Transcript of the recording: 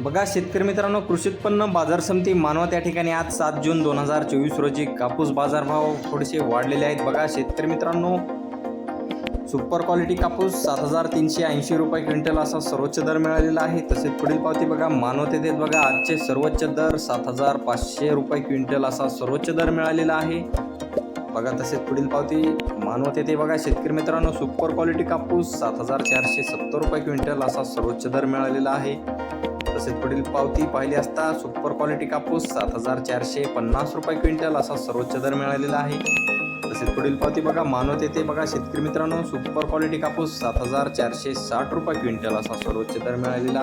बघा शेतकरी मित्रांनो कृषी उत्पन्न बाजार समिती मानवत या ठिकाणी आज सात जून दोन हजार चोवीस रोजी कापूस बाजारभाव थोडेसे वाढलेले आहेत. बघा शेतकरी मित्रांनो सुपर क्वालिटी कापूस सात हजार तीनशे ऐंशी रुपये क्विंटल असा सर्वोच्च दर मिळालेला आहे. तसेच पुढील पावती बघा मानवत येथे बघा आजचे सर्वोच्च दर सात हजार पाचशे रुपये क्विंटल असा सर्वोच्च दर मिळालेला आहे. बघा तसेच पुढील पावती मानवत येथे बघा शेतकरी मित्रांनो सुपर क्वालिटी कापूस सात हजार चारशे सत्तर रुपये क्विंटल असा सर्वोच्च दर मिळालेला आहे. तसेच पुढील पावती पाहिली असता सुपर क्वालिटी कापूस सात हजार चारशे पन्नास रुपये क्विंटल असा सर्वोच्च दर मिळालेला आहे. तसेच पुढील पावती बघा मानवत येथे बघा शेतकरी मित्रांनो सुपर क्वालिटी कापूस सात हजार चारशे साठ रुपये क्विंटल असा सर्वोच्च दर मिळालेला